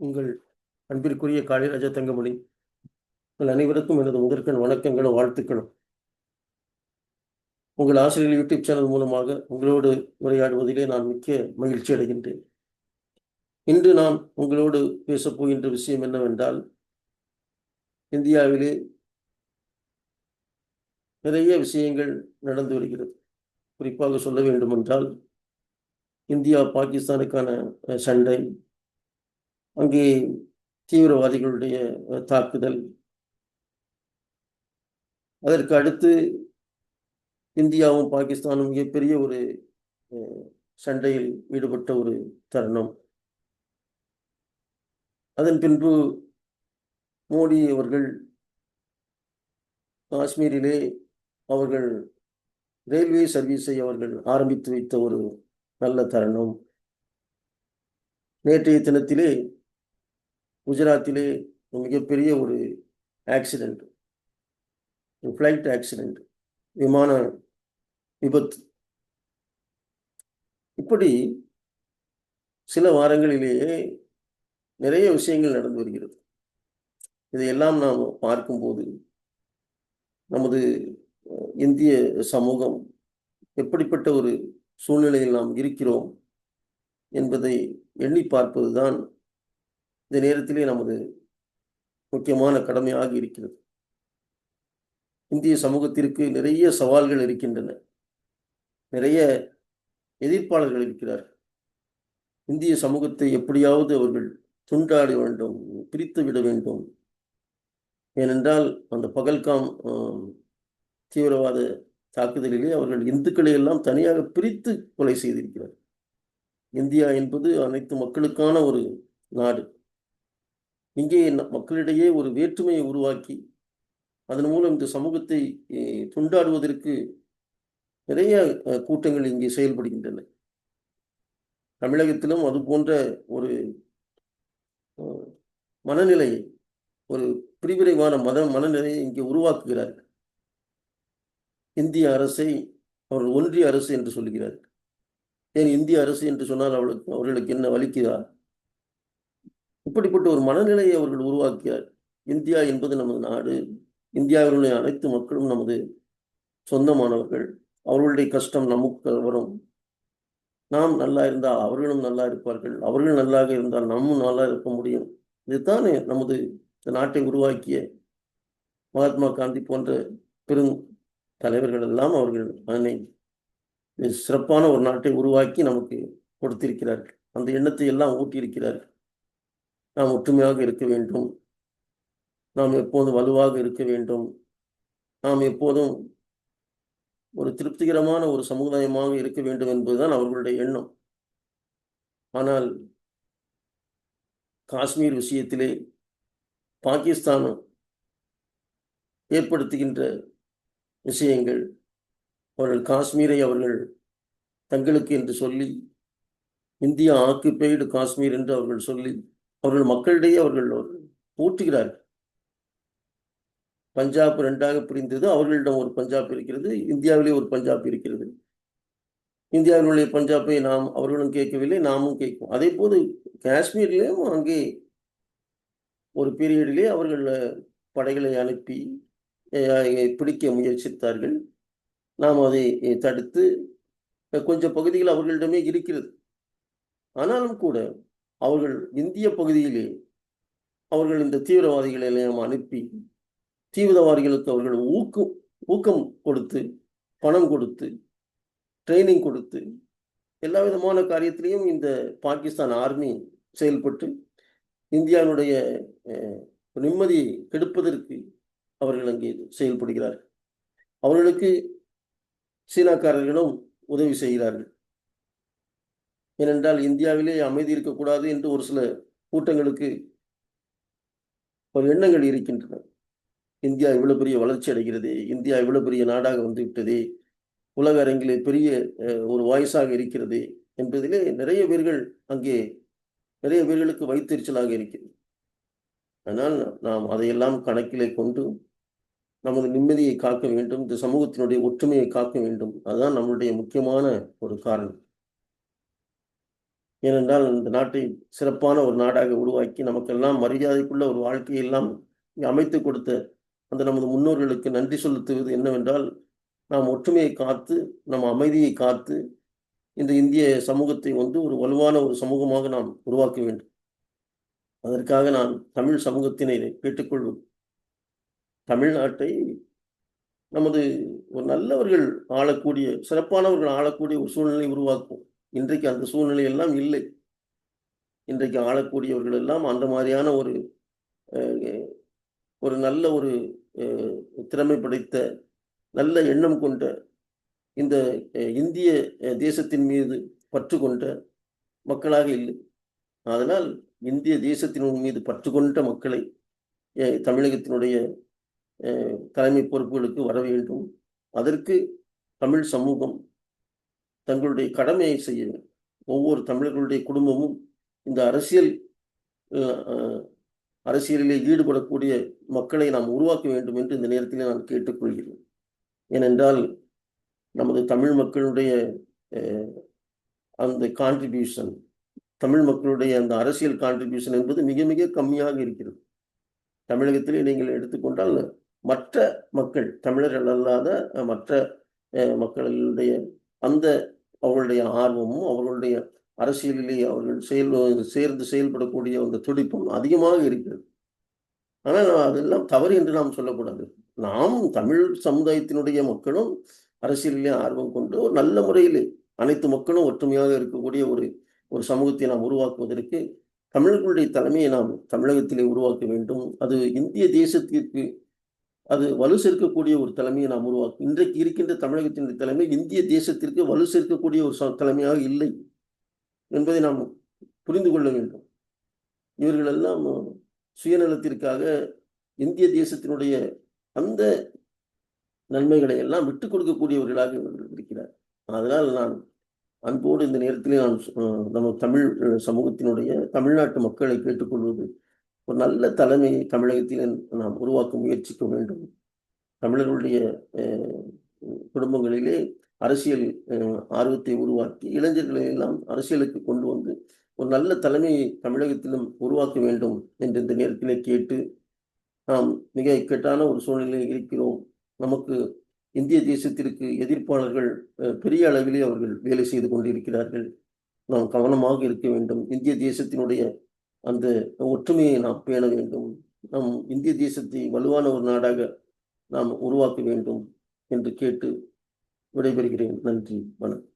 உங்கள் அன்பிற்குரிய காளிராஜா தங்கமணி உங்கள் அனைவருக்கும் எனது முதற்கண் வணக்கங்களும் வாழ்த்துக்களும். உங்கள் ஆசிரியர் யூடியூப் சேனல் மூலமாக உங்களோடு உரையாடுவதிலே நான் மிக்க மகிழ்ச்சி அடைகின்றேன். இன்று நான் உங்களோடு பேசப்போகின்ற விஷயம் என்னவென்றால் இந்தியாவிலே நிறைய விஷயங்கள் நடந்து வருகிறது. குறிப்பாக சொல்ல வேண்டுமென்றால் இந்தியா பாகிஸ்தானுக்கான சண்டை அங்கே தீவிரவாதிகளுடைய தாக்குதல். அதற்கு அடுத்து இந்தியாவும் பாகிஸ்தானும் மிகப்பெரிய ஒரு சண்டையில் ஈடுபட்ட ஒரு தருணம். அதன் பின்பு மோடி அவர்கள் காஷ்மீரிலே அவர்கள் ரயில்வே சர்வீஸை அவர்கள் ஆரம்பித்து வைத்த ஒரு நல்ல தருணம். நேற்றைய தினத்திலே குஜராத்திலே மிகப்பெரிய ஒரு ஆக்சிடெண்ட் ஃப்ளைட் ஆக்சிடெண்ட் விமான விபத்து. இப்படி சில வாரங்களிலேயே நிறைய விஷயங்கள் நடந்து வருகிறது. இதையெல்லாம் நாம் பார்க்கும்போது நமது இந்திய சமூகம் எப்படிப்பட்ட ஒரு சூழ்நிலையில் நாம் இருக்கிறோம் என்பதை எண்ணி பார்ப்பதுதான் இந்த நேரத்திலே நமது முக்கியமான கடமையாக இருக்கிறது. இந்திய சமூகத்திற்கு நிறைய சவால்கள் இருக்கின்றன. நிறைய எதிர்ப்பாளர்கள் இருக்கிறார்கள். இந்திய சமூகத்தை எப்படியாவது அவர்கள் துண்டாட வேண்டும் பிரித்து விட வேண்டும். ஏனென்றால் அந்த பகல்காம் தீவிரவாத தாக்குதலிலே அவர்கள் இந்துக்களை எல்லாம் தனியாக பிரித்து கொலை செய்திருக்கிறார் இந்தியா என்பது அனைத்து மக்களுக்கான ஒரு நாடு. இங்கே மக்களிடையே ஒரு வேற்றுமையை உருவாக்கி அதன் மூலம் இந்த சமூகத்தை துண்டாடுவதற்கு நிறைய கூட்டங்கள் இங்கே செயல்படுகின்றன. தமிழகத்திலும் அது போன்ற ஒரு மனநிலையை ஒரு பிரிவிரைவான மத மனநிலையை இங்கே உருவாக்குகிறார்கள். இந்திய அரசை அவர்கள் ஒன்றிய அரசு என்று சொல்கிறார்கள் ஏன் இந்திய அரசு என்று சொன்னால் அவளுக்கு அவர்களுக்கு என்ன வலிக்குதா? இப்படிப்பட்ட ஒரு மனநிலையை அவர்கள் உருவாக்கியார். இந்தியா என்பது நமது நாடு. இந்தியாவிலுடைய அனைத்து மக்களும் நமது சொந்தமானவர்கள். அவர்களுடைய கஷ்டம் நமக்கு வரும். நாம் நல்லா இருந்தால் அவர்களும் நல்லா இருப்பார்கள். அவர்கள் நல்லாக இருந்தால் நம்மும் நல்லா இருக்க முடியும். இதுதானே நமது இந்த நாட்டை உருவாக்கிய மகாத்மா காந்தி போன்ற பெரும் தலைவர்கள் எல்லாம் அவர்கள் அதனை சிறப்பான ஒரு நாட்டை உருவாக்கி நமக்கு கொடுத்திருக்கிறார்கள். அந்த எண்ணத்தை எல்லாம் ஊட்டியிருக்கிறார்கள். நாம் ஒற்றுமையாக இருக்க வேண்டும். நாம் எப்போதும் வலுவாக இருக்க வேண்டும். நாம் எப்போதும் ஒரு திருப்திகரமான ஒரு சமுதாயமாக இருக்க வேண்டும் என்பதுதான் அவர்களுடைய எண்ணம். ஆனால் காஷ்மீர் விஷயத்திலே பாகிஸ்தானும் ஏற்படுத்துகின்ற விஷயங்கள் அவர்கள் காஷ்மீரை அவர்கள் தங்களுக்கு என்று சொல்லி இந்தியா ஆக்குப்பைடு காஷ்மீர் என்று அவர்கள் சொல்லி அவர்கள் மக்களிடையே அவர்கள் போற்றுகிறார்கள். பஞ்சாப் ரெண்டாக பிரிந்தது. அவர்களிடம் ஒரு பஞ்சாப் இருக்கிறது. இந்தியாவிலே ஒரு பஞ்சாப் இருக்கிறது. இந்தியாவினுடைய பஞ்சாப்பை நாம் அவர்களும் கேட்கவில்லை நாமும் கேட்கும் அதே போது காஷ்மீர்லேயும் அங்கே ஒரு பீரியடிலே அவர்கள் படைகளை அனுப்பி பிடிக்க முயற்சித்தார்கள். நாம் அதை தடுத்து கொஞ்சம் பகுதிகள் அவர்களிடமே இருக்கிறது. ஆனாலும் கூட அவர்கள் இந்திய பகுதியிலே அவர்கள் இந்த தீவிரவாதிகளை எல்லாம் அனுப்பி தீவிரவாதிகளுக்கு அவர்கள் ஊக்கம் ஊக்கம் கொடுத்து பணம் கொடுத்து ட்ரைனிங் கொடுத்து எல்லா விதமான காரியத்திலையும் இந்த பாகிஸ்தான் ஆர்மி செயல்பட்டு இந்தியாவினுடைய நிம்மதியை கெடுப்பதற்கு அவர்கள் அங்கே செயல்படுகிறார்கள். அவர்களுக்கு சீனாக்காரர்களும் உதவி செய்கிறார்கள். ஏனென்றால் இந்தியாவிலே அமைதி இருக்கக்கூடாது என்று ஒரு சில கூட்டங்களுக்கு ஒரு எண்ணங்கள் இருக்கின்றன. இந்தியா இவ்வளவு பெரிய வளர்ச்சி அடைகிறது இந்தியா இவ்வளவு பெரிய நாடாக வந்துவிட்டது உலக அரங்கிலே பெரிய ஒரு வாய்ஸாக இருக்கிறது என்பதிலே நிறைய பேர்கள் அங்கே நிறைய பேர்களுக்கு வைத்தெரிச்சலாக இருக்கிறது. ஆனால் நாம் அதையெல்லாம் கணக்கிலே கொண்டு நமது நிம்மதியை காக்க வேண்டும் இந்த சமூகத்தினுடைய ஒற்றுமையை காக்க வேண்டும். அதுதான் நம்மளுடைய முக்கியமான ஒரு காரணம். ஏனென்றால் இந்த நாட்டை சிறப்பான ஒரு நாடாக உருவாக்கி நமக்கெல்லாம் மரியாதைக்குள்ள ஒரு வாழ்க்கையெல்லாம் அமைத்து கொடுத்த அந்த நமது முன்னோர்களுக்கு நன்றி செலுத்துவது என்னவென்றால் நாம் ஒற்றுமையை காத்து நம் அமைதியை காத்து இந்த இந்திய சமூகத்தை வந்து ஒரு வலுவான ஒரு சமூகமாக நாம் உருவாக்க வேண்டும். அதற்காக நான் தமிழ் சமூகத்தினை கேட்டுக்கொள்வோம். தமிழ்நாட்டை நமது ஒரு நல்லவர்கள் ஆளக்கூடிய சிறப்பானவர்கள் ஆளக்கூடிய ஒரு சூழ்நிலை உருவாக்குவோம். இன்றைக்கு அந்த சூழ்நிலை எல்லாம் இல்லை. இன்றைக்கு ஆளக்கூடியவர்கள் எல்லாம் அந்த மாதிரியான ஒரு ஒரு நல்ல ஒரு திறமை படைத்த நல்ல எண்ணம் கொண்ட இந்த இந்திய தேசத்தின் மீது பற்று கொண்ட மக்களாக இல்லை. அதனால் இந்திய தேசத்தின் மீது பற்று கொண்ட மக்களை தமிழகத்தினுடைய தலைமை பொறுப்புகளுக்கு வர வேண்டும். அதற்கு தமிழ் சமூகம் தங்களுடைய கடமையை செய்ய ஒவ்வொரு தமிழர்களுடைய குடும்பமும் இந்த அரசியல் அரசியலிலே ஈடுபடக்கூடிய மக்களை நாம் உருவாக்க வேண்டும் என்று இந்த நேரத்தில் நான் கேட்டுக்கொள்கிறேன். ஏனென்றால் நமது தமிழ் மக்களுடைய அந்த கான்ட்ரிபியூஷன் தமிழ் மக்களுடைய அந்த அரசியல் கான்ட்ரிபியூஷன் என்பது மிக மிக கம்மியாக இருக்கிறது. தமிழகத்திலே நீங்கள் எடுத்துக்கொண்டால் மற்ற மக்கள் தமிழர்கள் அல்லாத மற்ற மக்களுடைய அந்த அவர்களுடைய ஆர்வமும் அவர்களுடைய அரசியலிலே அவர்கள் செயல் சேர்ந்து செயல்படக்கூடிய அந்த துடிப்பும் அதிகமாக இருக்கிறது. ஆனால் அதெல்லாம் தவறு என்று நாம் சொல்லக்கூடாது. நாம் தமிழ் சமுதாயத்தினுடைய மக்களும் அரசியலிலே ஆர்வம் கொண்டு ஒரு நல்ல முறையிலே அனைத்து மக்களும் ஒற்றுமையாக இருக்கக்கூடிய ஒரு ஒரு சமூகத்தை நாம் உருவாக்குவதற்கு தமிழர்களுடைய தலைமையை நாம் தமிழகத்திலே உருவாக்க வேண்டும். அது இந்திய தேசத்திற்கு அது வலு சேர்க்கக்கூடிய ஒரு தலைமையை நாம் உருவாக்கும் இன்றைக்கு இருக்கின்ற தமிழகத்தின் தலைமை இந்திய தேசத்திற்கு வலு சேர்க்கக்கூடிய ஒரு ச- தலைமையாக இல்லை என்பதை நாம் புரிந்து கொள்ள வேண்டும். இவர்களெல்லாம் சுயநலத்திற்காக இந்திய தேசத்தினுடைய அந்த நன்மைகளை எல்லாம் விட்டுக் கொடுக்கக்கூடியவர்களாக இவர்கள் இருக்கிறார். அதனால் நான் அன்போடு இந்த நேரத்திலே நான் நம்ம தமிழ் சமூகத்தினுடைய தமிழ்நாட்டு மக்களை கேட்டுக்கொள்வது ஒரு நல்ல தலைமையை தமிழகத்தில் நாம் உருவாக்க முயற்சிக்க வேண்டும். தமிழர்களுடைய குடும்பங்களிலே அரசியல் ஆர்வத்தை உருவாக்கி இளைஞர்களை எல்லாம் அரசியலுக்கு கொண்டு வந்து ஒரு நல்ல தலைமையை தமிழகத்திலும் உருவாக்க வேண்டும் என்று இந்த நேரத்திலே கேட்டு நாம் மிக இக்கட்டான ஒரு சூழ்நிலையில் இருக்கிறோம். நமக்கு இந்திய தேசத்திற்கு எதிர்ப்பாளர்கள் பெரிய அளவிலே அவர்கள் வேலை செய்து கொண்டிருக்கிறார்கள். நாம் கவனமாக இருக்க வேண்டும். இந்திய தேசத்தினுடைய அந்த ஒற்றுமையை நாம் பேண வேண்டும். நம் இந்திய தேசத்தை வலுவான ஒரு நாடாக நாம் உருவாக்க வேண்டும் என்று கேட்டு விடைபெறுகிறேன். நன்றி வணக்கம்.